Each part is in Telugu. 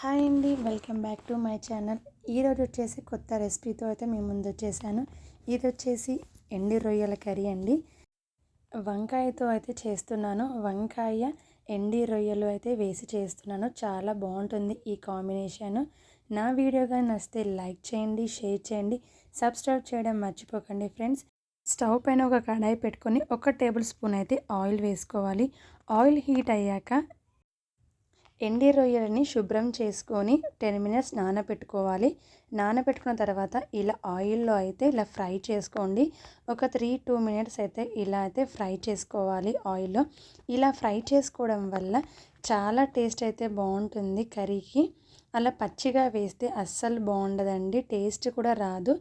హాయ్ అండి welcome back to my channel. ఈరోజు వచ్చేసి కొత్త రెసిపీతో అయితే మేము ముందు వచ్చేసాను. ఇది వచ్చేసి ఎండి రొయ్యల కర్రీ అండి. వంకాయతో అయితే చేస్తున్నాను. వంకాయ ఎండి రొయ్యలు అయితే వేసి చేస్తున్నాను. చాలా బాగుంటుంది ఈ కాంబినేషన్. నా వీడియో కానీ నచ్చితే లైక్ చేయండి షేర్ చేయండి సబ్స్క్రైబ్ చేయడం మర్చిపోకండి ఫ్రెండ్స్. స్టవ్ పైన ఒక కడాయి పెట్టుకొని ఒక టేబుల్ స్పూన్ అయితే ఆయిల్ వేసుకోవాలి. ఆయిల్ హీట్ అయ్యాక ఎండి రొయ్యలని శుభ్రం చేసుకొని టెన్ మినిట్స్ నానబెట్టుకోవాలి నానబెట్టుకున్న తర్వాత ఇలా ఆయిల్లో అయితే ఇలా ఫ్రై చేసుకోండి. ఒక త్రీ టూ మినిట్స్ అయితే ఇలా అయితే ఫ్రై చేసుకోవాలి ఆయిల్లో. ఇలా ఫ్రై చేసుకోవడం వల్ల చాలా టేస్ట్ అయితే బాగుంటుంది కర్రీకి. అలా పచ్చిగా వేస్తే అస్సలు బాగుండదండి టేస్ట్ కూడా రాదు.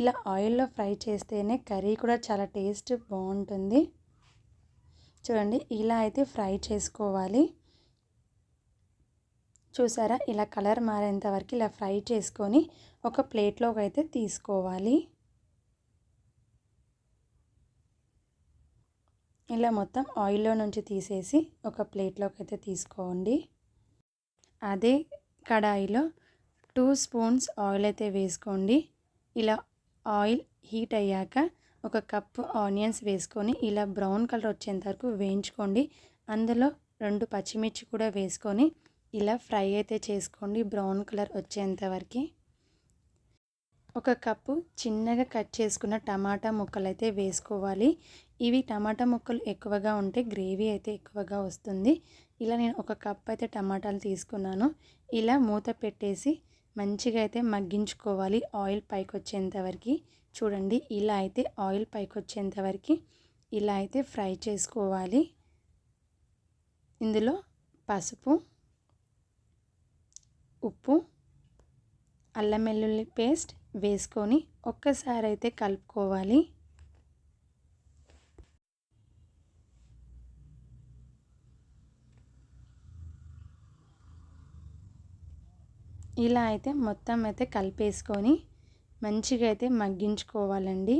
ఇలా ఆయిల్లో ఫ్రై చేస్తేనే కర్రీ కూడా చాలా టేస్ట్ బాగుంటుంది. చూడండి ఇలా అయితే ఫ్రై చేసుకోవాలి. చూసారా? ఇలా కలర్ మారేంత వరకు ఇలా ఫ్రై చేసుకొని ఒక ప్లేట్లోకి అయితే తీసుకోవాలి. ఇలా మొత్తం ఆయిల్లో నుంచి తీసేసి ఒక ప్లేట్లోకి అయితే తీసుకోండి. అదే కడాయిలో టూ స్పూన్స్ ఆయిల్ అయితే వేసుకోండి. ఇలా ఆయిల్ హీట్ అయ్యాక ఒక కప్పు ఆనియన్స్ వేసుకొని ఇలా బ్రౌన్ కలర్ వచ్చేంత వరకు వేయించుకోండి. అందులో రెండు పచ్చిమిర్చి కూడా వేసుకొని ఇలా ఫ్రై అయితే చేసుకోండి. బ్రౌన్ కలర్ వచ్చేంతవరకు ఒక కప్పు చిన్నగా కట్ చేసుకున్న టమాటా ముక్కలు అయితే వేసుకోవాలి. ఇవి టమాటా ముక్కలు ఎక్కువగా ఉంటే గ్రేవీ అయితే ఎక్కువగా వస్తుంది. ఇలా నేను ఒక కప్ అయితే టమాటాలు తీసుకున్నాను. ఇలా మూత పెట్టేసి మంచిగా అయితే మగ్గించుకోవాలి. ఆయిల్ పైకి వచ్చేంతవరకు చూడండి. ఇలా అయితే ఆయిల్ పైకి వచ్చేంతవరకు ఇలా అయితే ఫ్రై చేసుకోవాలి. ఇందులో పసుపు ఉప్పు అల్లం వెల్లుల్లి పేస్ట్ వేసుకొని ఒక్కసారి అయితే కలుపుకోవాలి. ఇలా అయితే మొత్తం అయితే కలిపేసుకొని మంచిగా అయితే మగ్గించుకోవాలండి.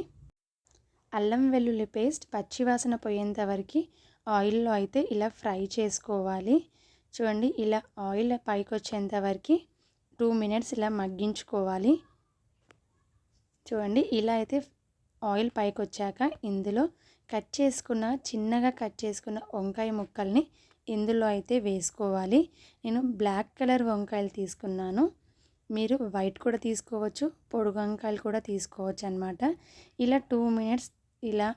అల్లం వెల్లుల్లి పేస్ట్ పచ్చివాసన పోయేంత వరకు ఆయిల్లో అయితే ఇలా ఫ్రై చేసుకోవాలి. చూడండి ఇలా ఆయిల్ పైకి వచ్చేంత వరకు టూ మినిట్స్ ఇలా మగ్గించుకోవాలి. చూడండి ఇలా అయితే ఆయిల్ పైకి వచ్చాక ఇందులో కట్ చేసుకున్న చిన్నగా కట్ చేసుకున్న వంకాయ ముక్కల్ని ఇందులో అయితే వేసుకోవాలి. నేను బ్లాక్ కలర్ వంకాయలు తీసుకున్నాను. మీరు వైట్ కూడా తీసుకోవచ్చు పొడుగు వంకాయలు కూడా తీసుకోవచ్చు అనమాట ఇలా టూ మినిట్స్ ఇలా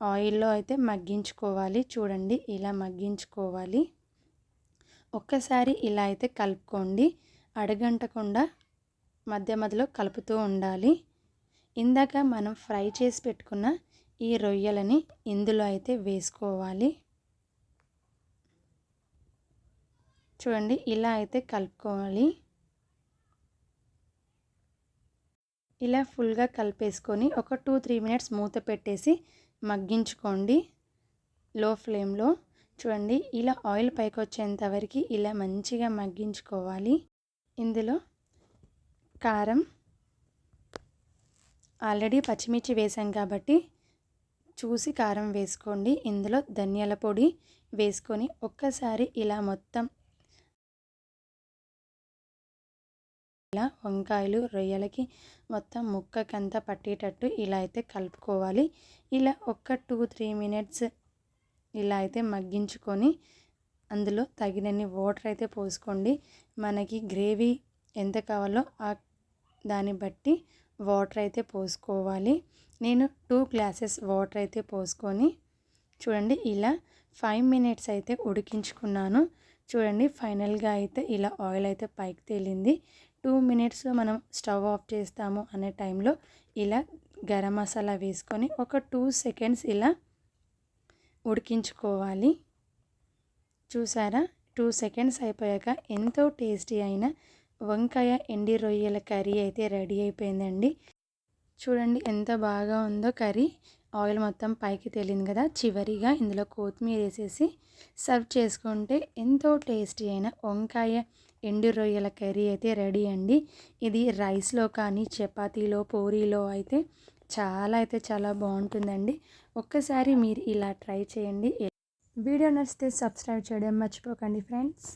ఆయిల్లో అయితే మగ్గించుకోవాలి. చూడండి ఇలా మగ్గించుకోవాలి. ఒక్కసారి ఇలా అయితే కలుపుకోండి. అడగంటకుండా మధ్య మధ్యలో కలుపుతూ ఉండాలి. ఇందాక మనం ఫ్రై చేసి పెట్టుకున్న ఈ రొయ్యలని ఇందులో అయితే వేసుకోవాలి. చూడండి ఇలా అయితే కలుపుకోవాలి. ఇలా ఫుల్గా కలిపేసుకొని ఒక టూ త్రీ మినిట్స్ మూత పెట్టేసి మగ్గించుకోండి. లో ఫ్లేమ్లో చూడండి ఇలా ఆయిల్ పైకి వచ్చేంత వరకు ఇలా మంచిగా మగ్గించుకోవాలి. ఇందులో కారం ఆల్రెడీ పచ్చిమిర్చి వేసాం కాబట్టి చూసి కారం వేసుకోండి. ఇందులో ధనియాల పొడి వేసుకొని ఒక్కసారి ఇలా మొత్తం ఇలా వంకాయలు రొయ్యలకి మొత్తం ముక్కకంతా పట్టేటట్టు ఇలా అయితే కలుపుకోవాలి. ఇలా ఒక్క టూ త్రీ మినిట్స్ ఇలా అయితే మగ్గించుకొని అందులో తగినన్ని వాటర్ అయితే పోసుకోండి. మనకి గ్రేవీ ఎంత కావాలో ఆ దాన్ని బట్టి వాటర్ అయితే పోసుకోవాలి. నేను టూ గ్లాసెస్ వాటర్ అయితే పోసుకొని చూడండి ఇలా ఫైవ్ మినిట్స్ అయితే ఉడికించుకున్నాను. చూడండి ఫైనల్గా అయితే ఇలా ఆయిల్ అయితే పైకి తేలింది. టూ మినిట్స్లో మనం స్టవ్ ఆఫ్ చేస్తాము అనే టైంలో ఇలా గరం మసాలా వేసుకొని ఒక టూ సెకండ్స్ ఇలా ఉడికించుకోవాలి. చూసారా? టూ సెకండ్స్ అయిపోయాక ఎంతో టేస్టీ అయిన వంకాయ ఎండి రొయ్యల కర్రీ అయితే రెడీ అయిపోయిందండి. చూడండి ఎంత బాగా ఉందో కర్రీ. ఆయిల్ మొత్తం పైకి తేలింది కదా చివరిగా ఇందులో కొత్తిమీర వేసేసి సర్వ్ చేసుకుంటే ఎంతో టేస్టీ అయిన వంకాయ ఎండు రొయ్యల కర్రీ అయితే రెడీ అండి. ఇది రైస్లో కానీ చపాతీలో పూరీలో అయితే చాలా అయితే చాలా బాగుంటుందండి. ఒక్కసారి మీరు ఇలా ట్రై చేయండి. వీడియో నచ్చితే సబ్స్క్రైబ్ చేయడం మర్చిపోకండి ఫ్రెండ్స్.